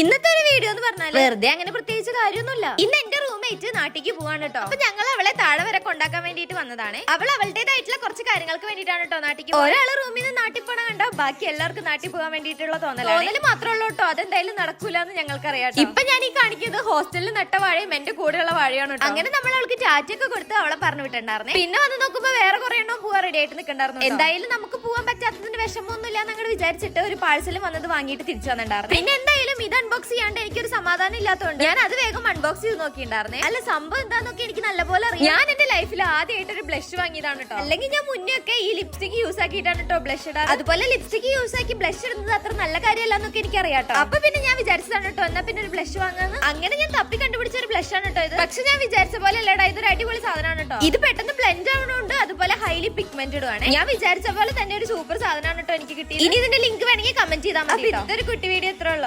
ഇന്നത്തെ ഒരു വീഡിയോ എന്ന് പറഞ്ഞാൽ വെറുതെ അങ്ങനെ പ്രത്യേകിച്ച് കാര്യമൊന്നുമില്ല. ഇന്ന് എന്റെ റൂംമേറ്റ് നാട്ടിലേക്ക് പോവാണ് കേട്ടോ. അപ്പൊ ഞങ്ങൾ അവളെ താഴെ വരെ കൊണ്ടാക്കാൻ വേണ്ടിയിട്ട് വന്നതാണ്. അവൾ അവളുടേതായിട്ടുള്ള കുറച്ച് കാര്യങ്ങൾക്ക് വേണ്ടിയിട്ടാണ് കേട്ടോ നാട്ടിലേക്ക് ഒരാൾ റൂമിൽ നിന്ന് നാട്ടിൽ ബാക്കി എല്ലാവർക്കും നാട്ടിൽ പോകാൻ വേണ്ടിയിട്ടുള്ള തോന്നലാണ്. തോന്നൽ മാത്രമേ ഉള്ളൂ കേട്ടോ അതെന്തായാലും നടക്കൂല എന്ന് ഞങ്ങൾക്ക് അറിയാം ഇപ്പൊ ഞാൻ ഈ കാണിക്കുന്നത് ഹോസ്റ്റലിൽ നട്ട വാഴയും എന്റെ കൂടെയുള്ള വാഴയാണ് അങ്ങനെ നമ്മൾ അവൾക്ക് ടാറ്റൊക്കെ കൊടുത്ത് അവളെ പറഞ്ഞു വിട്ടുണ്ടായിരുന്നേ പിന്നെ വന്ന് നോക്കുമ്പോ വേറെ കുറെ എണ്ണം പോവാ റെഡി ആയിട്ട് നിൽക്കണ്ടായിരുന്നു എന്തായാലും നമുക്ക് പോകാൻ പറ്റാത്തതിന്റെ വിഷമമൊന്നുമില്ല എന്നങ്ങൾ വിചാരിച്ചിട്ട് ഒരു പാഴ്സൽ വന്നത് വാങ്ങിയിട്ട് തിരിച്ചു വന്നിട്ടുണ്ടായിരുന്നു. പിന്നെ എന്തായാലും ഇത് അൺബോക്സ് ചെയ്യാണ്ട് എനിക്കൊരു സമാധാനം ഇല്ലാത്തതുകൊണ്ട് ഞാൻ അത് വേഗം അൺബോക്സ് ചെയ്ത് നോക്കിയിട്ടുണ്ടായിരുന്നേ. അല്ല സംഭവം എന്താന്നൊക്കെ എനിക്ക് നല്ലപോലെ അറിയാം. ഞാൻ എന്റെ ലൈഫിൽ ആദ്യമായിട്ട് ഒരു ബ്ലഷ് വാങ്ങിയതാണ് കേട്ടോ. അല്ലെങ്കിൽ ഞാൻ മുന്നേ ഒക്കെ ഈ ലിപ്സ്റ്റിക് യൂസ് ആക്കിയിട്ടാണ് കേട്ടോ ബ്ലഷ് ഇടാറ്. അതുപോലെ ലിപ്സ്റ്റിക് യൂസ് ആക്കി ബ്ലഷ് ഇടുന്നത് അത്ര നല്ല കാര്യമല്ല എന്നൊക്കെ എനിക്ക് അറിയാം കേട്ടോ അപ്പൊ പിന്നെ ഞാൻ വിചാരിച്ചതാണ് കേട്ടോ എന്നാ പിന്നെ ഒരു ബ്ലഷ് വാങ്ങാന്ന്. അങ്ങനെ ഞാൻ തപ്പി കണ്ടുപിടിച്ച ഒരു ബ്ലഷ് ആണ് കേട്ടോ ഇത്. പക്ഷെ ഞാൻ വിചാരിച്ച പോലെ അല്ലടാ ഇതൊരു അടിപൊളി സാധനമാണ് കേട്ടോ. ഇത് പെട്ടെന്ന് ബ്ലെൻഡ് ആവണോണ്ട് അതുപോലെ ഹൈലി പിഗ്മെന്റഡ് ആണ്. ഞാൻ വിചാരിച്ച പോലെ തന്നെ ഒരു സൂപ്പർ സാധനമാണ് കേട്ടോ എനിക്ക് കിട്ടി ഇനി ഇതിന്റെ ലിങ്ക് വേണമെങ്കിൽ കമന്റ് ചെയ്താൽ മതി ഇതൊരു കുട്ടി വീഡിയോ എത്ര ഉള്ളൂ.